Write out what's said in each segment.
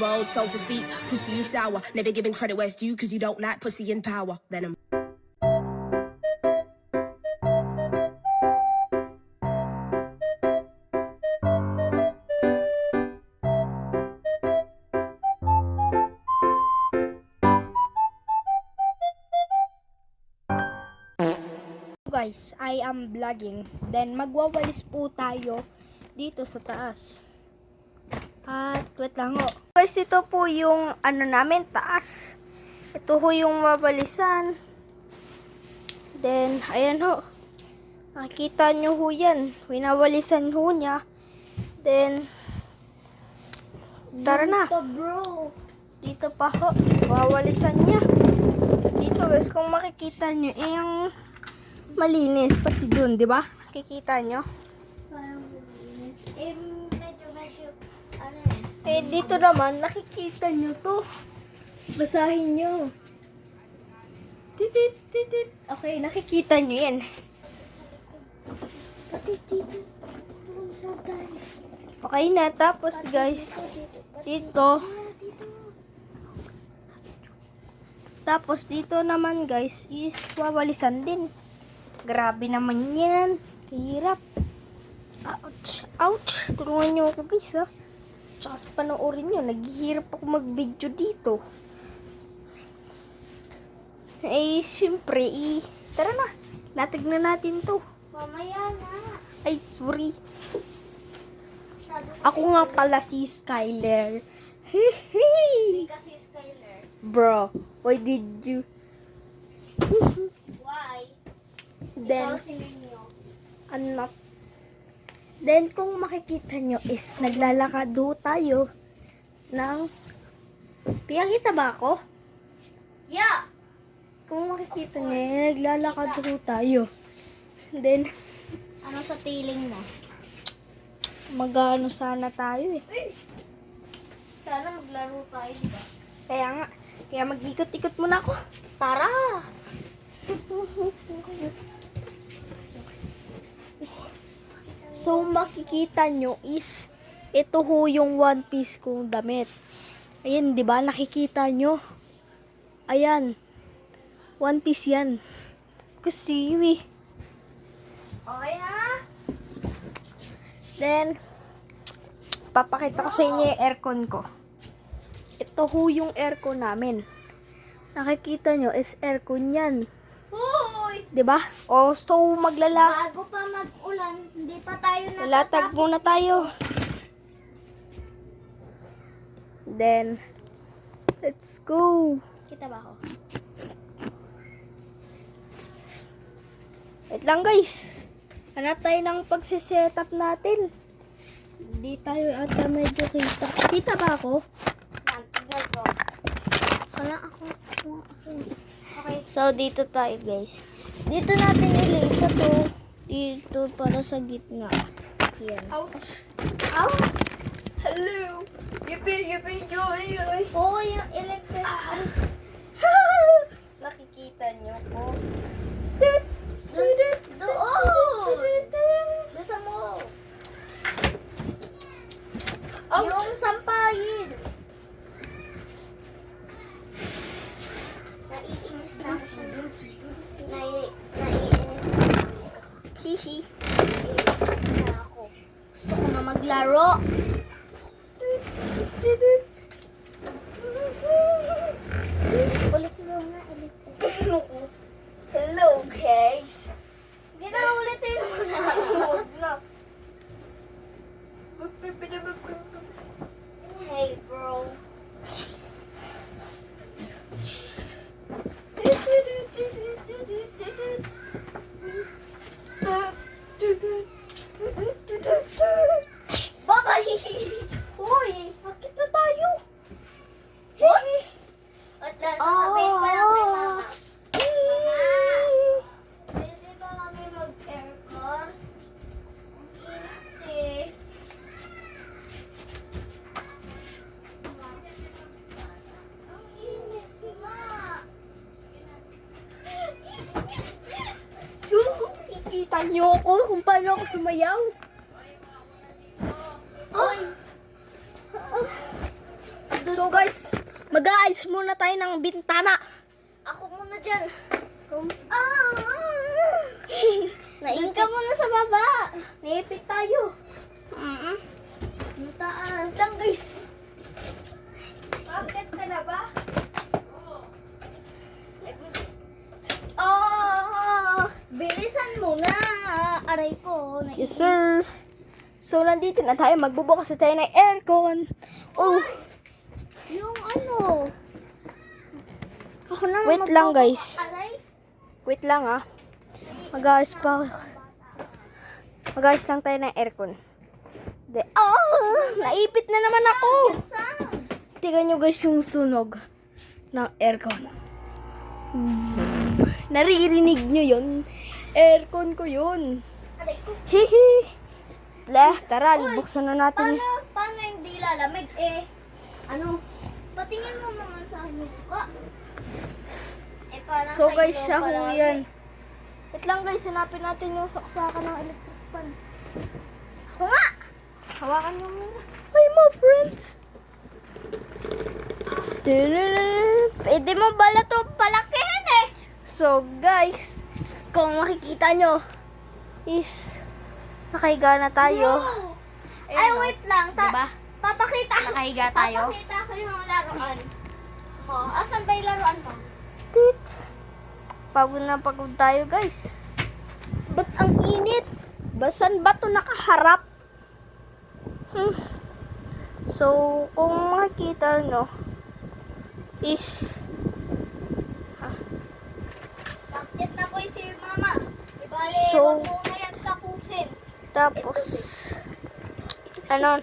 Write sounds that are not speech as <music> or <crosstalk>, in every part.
World, so to speak, pussy you sour. Never giving credit where it's due, cause you don't like pussy in power. Venom. guys, I am vlogging. Then magwawalis po tayo dito sa taas. At wait lang ho. Guys, ito po yung ano namin, taas. Ito ho yung wawalisan. Then, ayan ho. Nakikita nyo ho yan. Winawalisan ho niya. Then, tara na. bro. Dito pa ho. Wawalisan niya. Dito guys, kung makikita nyo, eh, yung malinis. Pati dun, di ba? Nakikita nyo? Parang malinis. Eh, eh. Dito naman, nakikita nyo to. Basahin nyo. Titit, titit. Okay, nakikita nyo yan. Pati dito. Okay na, tapos guys, dito. Ah. Tapos dito naman guys, is wawalisan din. Grabe naman yan. Kahirap. Ouch. Ouch. Tulungan nyo ako guys ha. Tsaka sa panoorin nyo, naghihirap ako mag-video dito. Eh, syempre, eh, tara na. Natig na natin to. Mamaya na. Ay, sorry. Ako nga pala si Skyler. Hehe. kasi Skyler. Bro, why did you? Why? Then, Ikaw si Ninyo. anak. Then, kung makikita nyo is, naglalakad do tayo ng... Piyakita ba ako? Yeah! Kung makikita nyo, naglalakad do tayo. Then, Ano sa tiling mo? magano sana tayo eh. Sana maglaro tayo, di ba? Kaya nga, kaya mag-ikot-ikot muna ako. Tara! <laughs> so, makikita nyo is, ito ho yung one piece kong damit. Ayan, di ba? Nakikita nyo? Ayan. One piece yan. Kasi, eh. Okay na? Then, papakita ko sa inyo yung aircon ko. Ito ho yung aircon namin. Nakikita nyo, is aircon yan. 'Di ba? O, so maglala. Bago pa mag-ulan, hindi pa tayo natatapos. muna tayo. Then, let's go. Kita ba ako? Wait lang guys. Hanap tayo ng pagsiset-up natin. Hindi tayo ata medyo kita. Kita ba ako? Tignan ko. Wala ako. Wala ako. Okay. So, dito tayo guys. Dito natin ilipat to. Dito para sa gitna. Yan. Ouch! Ow! Hello! Yippee, yippee, joy, joy! Oo, yung electric. Nakikita nyo ko. Doon! Doon! Basta mo! Yung sampayin! Naiinis na ako. Nai- Naiinis na ako. Hihi. Ako. Gusto ko na maglaro. Ulit mo electric. Hello guys! Ginaulitin mo na. Huwag na. Hey, bro. Babay! Uy! Bakit na tayo? What? At last, sasabihin pa lang kay mama. Pwede ba kami mag-aircon? Hindi. Ang init, di ba? Yes! Ikita nyo ako kung paano ako sumayaw. Oy! So guys, mag-aayos muna tayo ng bintana. Ako muna dyan. Ah! Nain ka muna sa baba. Naipit tayo. Mm-mm. Ang taas lang guys. Bakit ka na ba? Oh, bilisan mo na. Aray ko. Yes, sir. So, nandito na tayo. Magbubukas na tayo ng aircon. Oh, Yung ano. Ako na Wait lang, guys. Aray. wait lang ah. Mag-aayos pa. Mag-aayos lang tayo ng aircon. De oh! Naipit na naman ako! Tingnan nyo guys yung sunog ng aircon. Naririnig nyo yun? Aircon ko yun. Hihi! Leh, tara, buksan na natin. Paano, paano hindi lalamig? Eh, ano? Patingin mo naman sa mukha. Eh, parang So guys, siya ho yan. Wait lang guys, hanapin natin yung saksakan ng electric fan. Ako nga! Hawakan nyo muna. Hi mga friends! Pwede mo bala to palakihin eh. So guys, kung makikita nyo, is nakahiga na tayo. No. Ay, wait lang. Ta- Diba? Papakita. Nakahiga tayo? Papakita ko yung laruan. mo. Asan ba yung laruan mo? Tit. Pagod na pagod tayo guys. Ba't ang init? Basan ba to nakaharap? Hmm. So, kung makikita nyo, is Bakit na ko si mama? Ibali, So- wag mo na yan tapusin. Tapos, ano,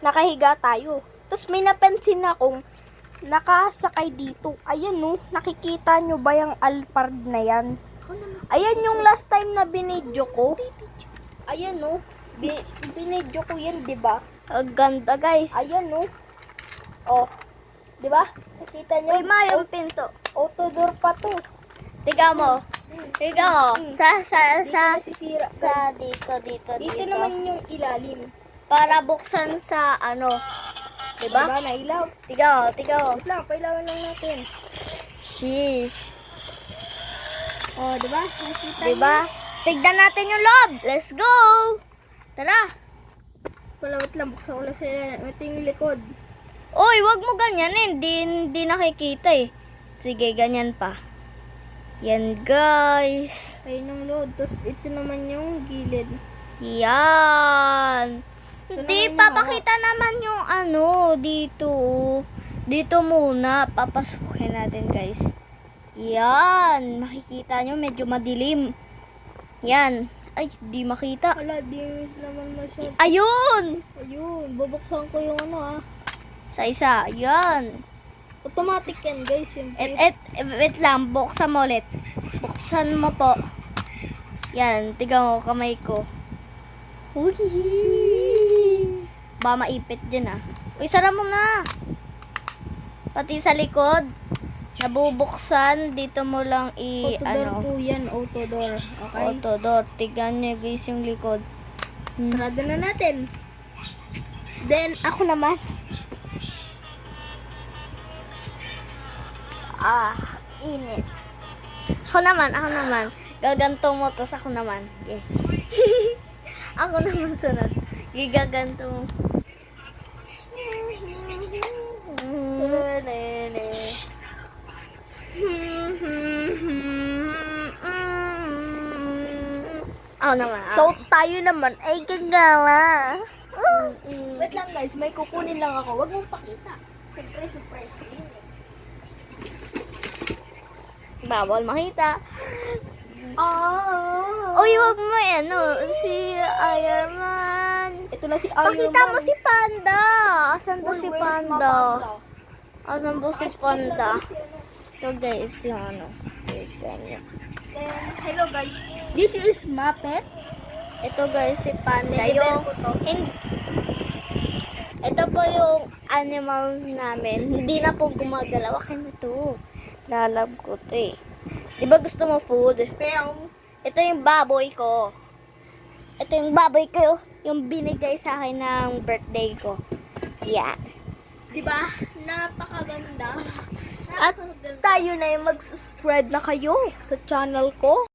nakahiga tayo. Tapos may napansin akong nakasakay dito. Ayan no, nakikita nyo ba yung Alphard na yan? Ayan yung last time na binidyo ko. Ayan no, bi- binidyo ko yan, di ba? Ang ganda guys. Ayan no. Oh, di ba? Nakita nyo? Uy, ma, yung pinto. Auto door pa to. Tiga mo. Tiga mo. Sa, sa, sa, nasisira. sa, guys. dito, dito, dito. Dito naman yung ilalim. Para buksan sa, ano. Diba? Diba? Nailaw. Tiga mo, tiga mo. Wait lang, pailawan lang natin. Sheesh. Oh, di ba? Nakita Diba? Tignan natin yung loob. Let's go! Tara. Wala, wait lang. Buksan ko lang sa Ito yung likod. Uy, wag mo ganyan Hindi, hindi nakikita eh. Sige, ganyan pa. Yan, guys. Ayun yung load. Tapos ito naman yung gilid. Yan. Ito Hindi, naman yung papakita naman yung ano, dito. Dito muna. Papasukin natin, guys. Yan. Makikita nyo, medyo madilim. Yan. Ay, di makita. Wala, di naman masyado. Ayun! Ayun, bubuksan ko yung ano ah. Sa isa. Yan. Automatic yan guys. Yung Et, et, wait lang, buksan mo ulit. Buksan mo po. Yan, tiga mo kamay ko. Uy! Ba maipit dyan ah. Uy, sara mo na. Pati sa likod, nabubuksan, dito mo lang i, auto door ano, po yan, auto door. Okay? auto door. Tignan nyo guys yung likod. Sarado na natin. Then, ako naman. Ah, init. Ako naman, ako naman. Gaganto mo, tapos ako naman. Okay. <laughs> ako naman sunod. Gigaganto mo. Ako naman. So, tayo naman ay gagala. Mm. Wait lang guys, may kukunin lang ako. Huwag mong pakita. Surprise eh. Bawal makita. Ah! Uy, wag mo eh, ano, si Iron Man. Ito na si Iron Pakita mo si Panda. Asan ba si Panda? Asan ba si Panda? Ano? Ito guys, yung ano. Hello guys. This is Muppet. Ito guys, si Panda. Yung, ko to. hin- ito po yung animal namin. Hindi na po gumagalaw. Akin na to. Lalab ko to eh. Di ba gusto mo food? Pero, Ito yung baboy ko. Ito yung baboy ko. Yung binigay sa akin ng birthday ko. Yan. Di ba? Napakaganda. At tayo na yung mag-subscribe na kayo sa channel ko.